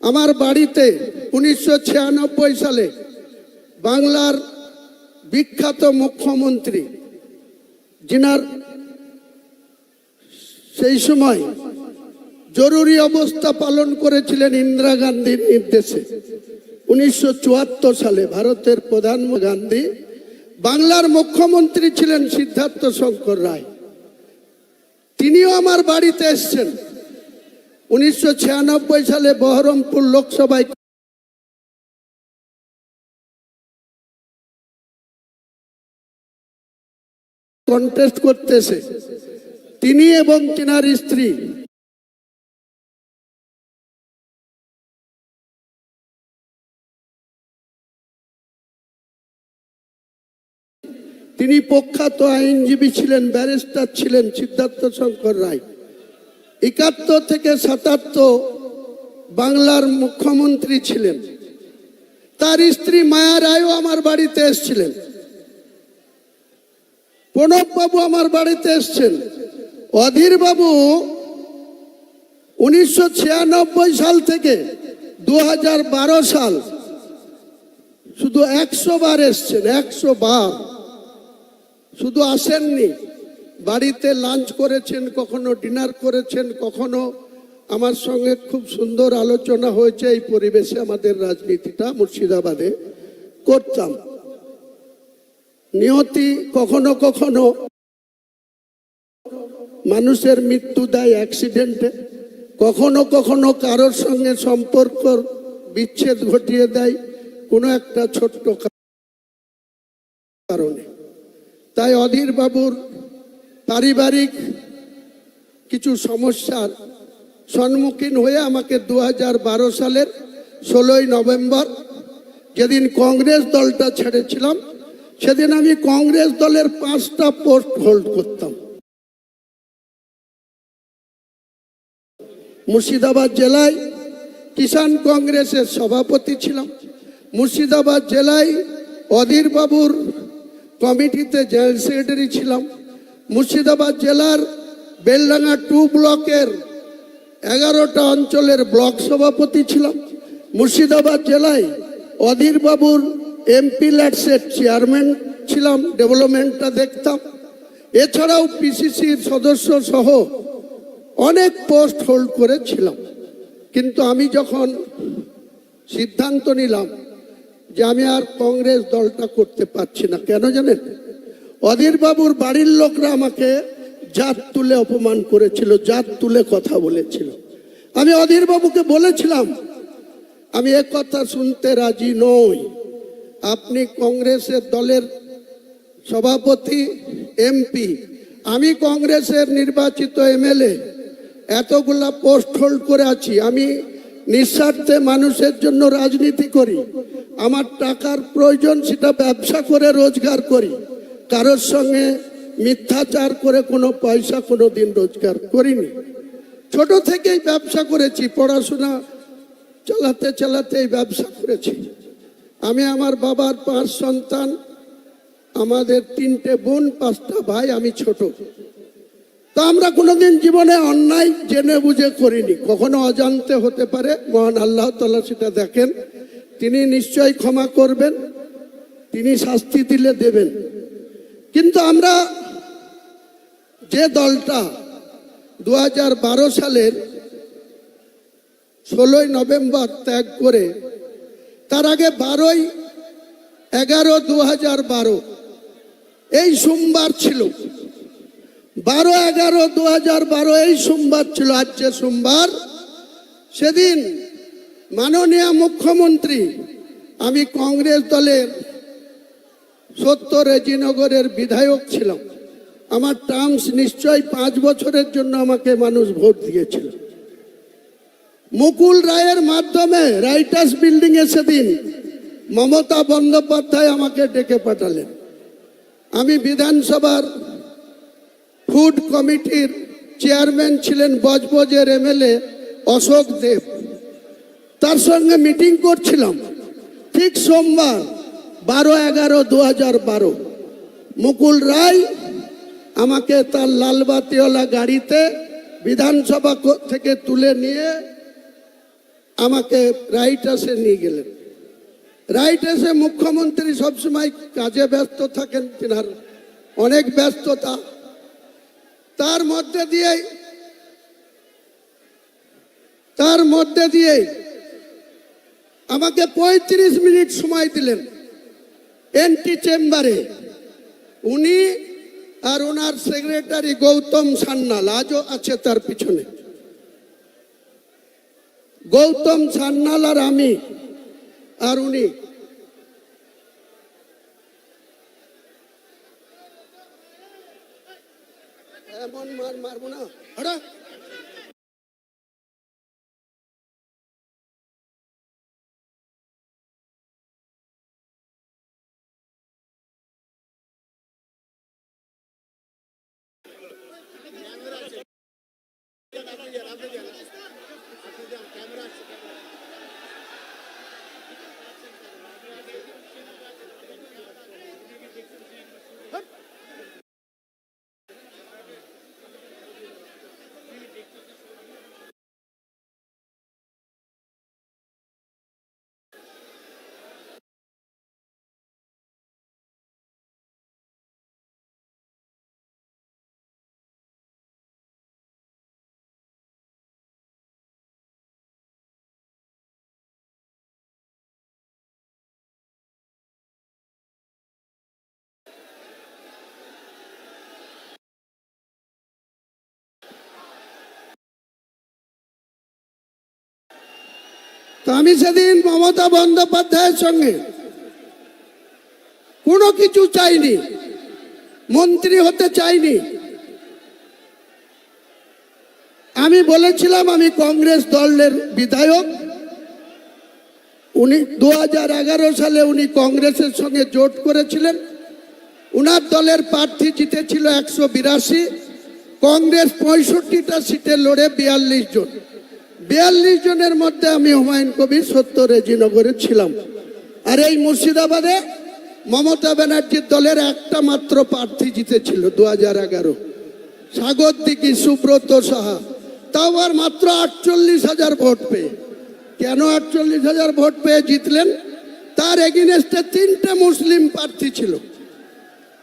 আমার বাড়িতে উনিশশো ছিয়ানব্বই সালে বাংলার বিখ্যাত মুখ্যমন্ত্রী, যিনার সেই সময় জরুরি অবস্থা পালন করেছিলেন ইন্দিরা গান্ধীর নির্দেশে, উনিশশো চুয়াত্তর সালে ভারতের প্রধানমন্ত্রী গান্ধী, বাংলার মুখ্যমন্ত্রী ছিলেন সিদ্ধার্থ শঙ্কর রায়। তিনিও আমার বাড়িতে এসছেন। উনিশশো ছিয়ানব্বই সালে বহরমপুর লোকসভায় কন্টেস্ট করতেছে। তিনি এবং তিনার স্ত্রী। তিনি প্রখ্যাত আইনজীবী ছিলেন, ব্যারিস্টার ছিলেন সিদ্ধার্থ শঙ্কর রায়। একাত্তর থেকে সাতাত্তর বাংলার মুখ্যমন্ত্রী ছিলেন। তার স্ত্রী মায়া রায়ও আমার বাড়িতে এসেছিলেন। প্রণববাবু আমার বাড়িতে এসছেন। অধীরবাবু উনিশশো ছিয়ানব্বই সাল থেকে দু হাজার বারো সাল শুধু একশো বার এসছেন, একশো বার। শুধু আসেননি। বাড়িতে লাঞ্চ করেছেন, কখনো ডিনার করেছেন, কখনো আমার সঙ্গে খুব সুন্দর আলোচনা হয়েছে এই পরিবেশে আমাদের রাজনীতিটা মুর্শিদাবাদে করতাম। নিয়তি কখনো কখনো মানুষের মৃত্যু দেয় অ্যাক্সিডেন্টে কখনো কখনো কারোর সঙ্গে সম্পর্ক বিচ্ছেদ ঘটিয়ে দেয় কোনো একটা ছোট্ট কারণে। তাই অধীর বাবুর পারিবারিক কিছু সমস্যার সম্মুখীন হয়ে আমাকে দু হাজার বারো সালের ষোলোই নভেম্বর যেদিন কংগ্রেস দলটা ছেড়েছিলাম, সেদিন আমি কংগ্রেস দলের পাঁচটা পোস্ট হোল্ড করতাম। মুর্শিদাবাদ জেলায় কিষাণ কংগ্রেসের সভাপতি ছিলাম। মুর্শিদাবাদ জেলায় অধীরবাবুর কমিটিতে জেনারেল সেক্রেটারি ছিলাম। মুর্শিদাবাদ জেলার বেলডাঙ্গা টু ব্লকের এগারোটা অঞ্চলের ব্লক সভাপতি ছিলাম। মুর্শিদাবাদ জেলায় অধীর বাবুর এমপি ল্যাটসের চেয়ারম্যান ছিলাম, ডেভেলপমেন্টটা দেখতাম। এছাড়াও পিসিসির সদস্য সহ অনেক পোস্ট হোল্ড করেছিলাম। কিন্তু আমি যখন সিদ্ধান্ত নিলাম যে আমি আর কংগ্রেস দলটা করতে পারছি না, কেন জানেন? অধীর বাবুর বাড়ির লোকরা আমাকে জাত তুলে অপমান করেছিল, জাত তুলে কথা বলেছিল। আমি অধীর বাবুকে বলেছিলাম, আমি এ কথা শুনতে রাজি নই। আপনি কংগ্রেসের দলের সভাপতি, এমপি, আমি কংগ্রেসের নির্বাচিত এমএলএ, এতগুলা পোস্ট হোল্ড করে আছি, আমি নিঃস্বার্থে মানুষের জন্য রাজনীতি করি, আমার টাকার প্রয়োজন সেটা ব্যবসা করে রোজগার করি। কারোর সঙ্গে মিথ্যাচার করে কোনো পয়সা কোনো দিন রোজগার করিনি। ছোট থেকেই ব্যবসা করেছি, পড়াশোনা চালাতে চালাতে এই ব্যবসা করেছি। আমি আমার বাবার পাঁচ সন্তান, আমাদের তিনটে বোন, পাঁচটা ভাই, আমি ছোট। তা আমরা কোনোদিন জীবনে অন্যায় জেনে বুঝে করিনি, কখনো অজান্তে হতে পারে, মহান আল্লাহ তাল্লাহ সেটা দেখেন। তিনি নিশ্চয় ক্ষমা করবেন, তিনি শাস্তি দিলে দেবেন। কিন্তু আমরা যে দলটা দু হাজার বারো সালের ষোলোই নভেম্বর ত্যাগ করে, তার আগে বারোই এগারো দু বারো, এই সোমবার ছিল। বারো এগারো দু বারো এই সোমবার ছিল, আজ যে সোমবার, সেদিন মাননীয় মুখ্যমন্ত্রী, আমি কংগ্রেস দলের সত্য রেজিনগরের বিধায়ক ছিলাম। আমার টার্মস নিশ্চয় পাঁচ বছরের জন্য আমাকে মানুষ ভোট দিয়েছিল। মুকুল রায়ের মাধ্যমে রাইটার্স বিল্ডিং এ সেদিন মমতা বন্দ্যোপাধ্যায় আমাকে ডেকে পাঠালেন। আমি বিধানসভার ফুড কমিটির চেয়ারম্যান ছিলেন বজবজের এমএলএ অশোক দেব। তার সঙ্গে মিটিং করছিলাম। ঠিক সোমবার বারো এগারো দু হাজার বারো। মুকুল রায় আমাকে তার লালবাতিওয়ালা গাড়িতে বিধানসভা থেকে তুলে নিয়ে আমাকে রাইট নিয়ে গেলেন। রাইট মুখ্যমন্ত্রী সবসময় কাজে ব্যস্ত থাকেন, তিনার অনেক ব্যস্ততা। তার মধ্যে দিয়েই, তার মধ্যে দিয়েই আমাকে পঁয়ত্রিশ মিনিট সময় দিলেন। এনটি চেম্বারে। উনি আর ওনার সেক্রেটারি গৌতম সান্যাল আজও আছে তার পিছনে। গৌতম সান্যাল আর আমি আর উনি। এমন মার মারবো না। আমি সেদিন মমতা বন্দ্যোপাধ্যায়ের সঙ্গে কোনো কিছু চাইনি, মন্ত্রী হতে চাইনি। আমি বলেছিলাম আমি কংগ্রেস দলের বিধায়ক। উনি দু হাজার এগারো সালে উনি কংগ্রেসের সঙ্গে জোট করেছিলেন। উনার দলের প্রার্থী জিতেছিল একশো বিরাশি, কংগ্রেস পঁয়ষট্টিটা সিটে লড়ে বিয়াল্লিশ জন। বিয়াল্লিশ জনের মধ্যে আমি হুমায়ুন কবির সত্য রেজিনগরে ছিলাম। আর এই মুর্শিদাবাদে মমতা ব্যানার্জির দলের একটা মাত্র প্রার্থী জিতেছিল দু হাজার এগারো। সাগর দিঘি সুব্রত সাহা। তাও আর মাত্র আটচল্লিশ হাজার ভোট পেয়ে। কেন আটচল্লিশ হাজার ভোট পেয়ে জিতলেন? তার এগেনস্টে তিনটে মুসলিম প্রার্থী ছিল।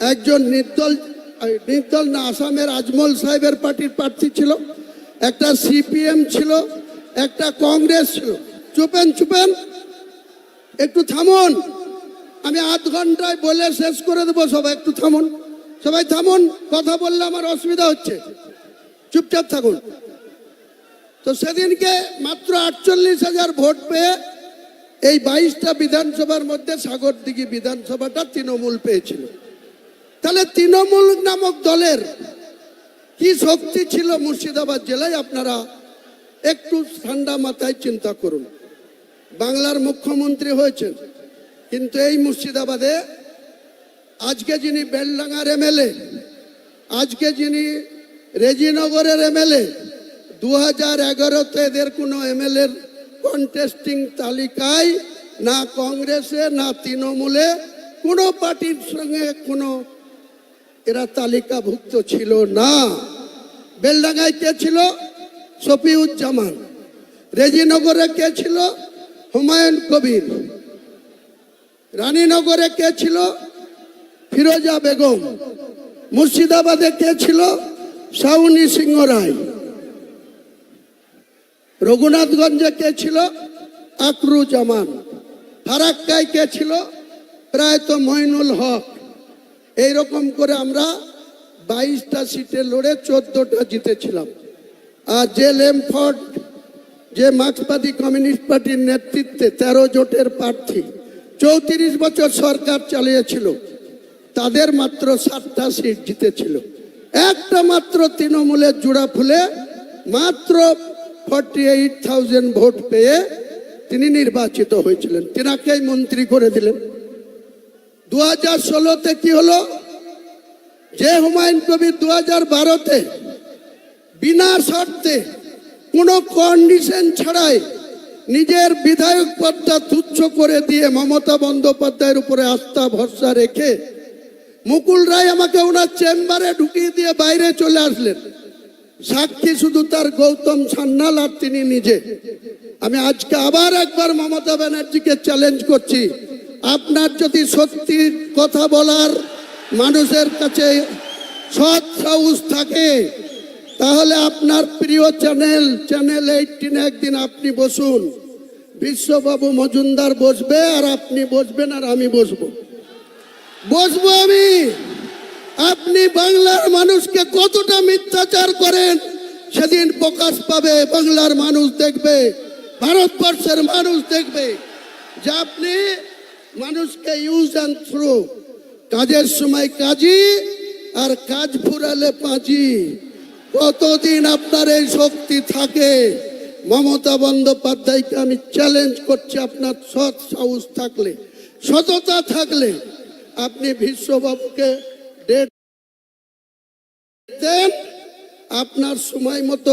একজন নির্দল নির্দল না, আসামের আজমল সাহেবের পার্টির প্রার্থী ছিল। একটা সিপিএম ছিল। একটা কংগ্রেস ছিল চুপেন চুপেন। একটু থামুন। আমি আধ ঘন্টায় বলে শেষ করে দেবো সবাই, একটু থামুন। সবাই থামুন, কথা বললে আমার অসুবিধা হচ্ছে। চুপচাপ থাকুন। তো সেদিনকে মাত্র আটচল্লিশ হাজার ভোট পেয়ে এই বাইশটা বিধানসভার মধ্যে সাগরদিঘি বিধানসভাটা তৃণমূল পেয়েছিল। তাহলে তৃণমূল নামক দলের কি শক্তি ছিল মুর্শিদাবাদ জেলায়, আপনারা একটু ঠান্ডা মাথায় চিন্তা করুন। বাংলার মুখ্যমন্ত্রী হয়েছেন, কিন্তু এই মুর্শিদাবাদে আজকে যিনি বেলডাঙ্গার এমএলএ, আজকে যিনি রেজিনগরের এমএলএ দু হাজার এগারোতে এদের কোনো এমএলএর কন্টেস্টিং তালিকায় না কংগ্রেসে, না তৃণমূলে কোনো পার্টির সঙ্গে কোনো এরা তালিকাভুক্ত ছিল না। বেলডাঙ্গায় কে ছিল? শফিউজ্জামান। রেজিনগরে কে ছিল? হুমায়ুন কবির। রানীনগরে কে ছিল? ফিরোজা বেগম। মুর্শিদাবাদে কে ছিল? সাউনি সিংহ রায়। রঘুনাথগঞ্জে কে ছিল? আকরু জামান ফারাক্কায় কে ছিল? প্রায় তো মইনুল হক। এইরকম করে আমরা বাইশটা সিটে লড়ে চোদ্দটা জিতেছিলাম। আর যে লেমফর্ড, যে মার্ক্সবাদী কমিউনিস্ট পার্টির নেতৃত্বে তেরো জোটের প্রার্থী, চৌত্রিশ বছর সরকার চালিয়েছিল, তাদের মাত্র সাতটা সিট জিতেছিল। একটা মাত্র তৃণমূলের জোড়া ফুলে মাত্র ফর্টি এইট থাউজেন্ড ভোট পেয়ে তিনি নির্বাচিত হয়েছিলেন। তিনাকেই মন্ত্রী করে দিলেন। দু হাজার ষোলোতে কি হলো? যে হুমায়ুন কবির দু হাজার বারোতে বিনা শর্তে কোনো কন্ডিশন ছাড়াই নিজের বিধায়ক পদটা তুচ্ছ করে দিয়ে মমতা বন্দ্যোপাধ্যায়ের উপরে আস্থা, ভরসা রেখে মুকুল রায় আমাকে ওনার চেম্বারে ঢুকিয়ে দিয়ে বাইরে চলে আসলেন। সাক্ষী শুধু তার গৌতম সান্যাল আর তিনি নিজে। আমি আজকে আবার একবার মমতা ব্যানার্জিকে চ্যালেঞ্জ করছি। আপনার যদি সত্যি কথা বলার মানুষের কাছে সৎ সাহস থাকে তাহলে আপনার প্রিয় চ্যানেল চ্যানেল এইটিনে একদিন আপনি বসুন। বিশ্ববাবু মজুমদার বসবে আর আপনি বসবেন আর আমি বসবো। বসবো আমি। আপনি বাংলার মানুষকে কতটা মিথ্যাচার করেন, সেদিন প্রকাশ পাবে, বাংলার মানুষ দেখবে, ভারতবর্ষের মানুষ দেখবে যে আপনি মানুষকে ইউজ অ্যান্ড থ্রু কাজের সময় কাজী আর কাজ ফুরালে পাঁচি। কতদিন আপনার এই শক্তি থাকে? মমতা বন্দ্যোপাধ্যায়কে আমি চ্যালেঞ্জ করছি আপনার সৎ সাহস থাকলে, সততা থাকলে। আপনি বিশ্ববাবুকে ডেট দেন, আপনার সময় মতো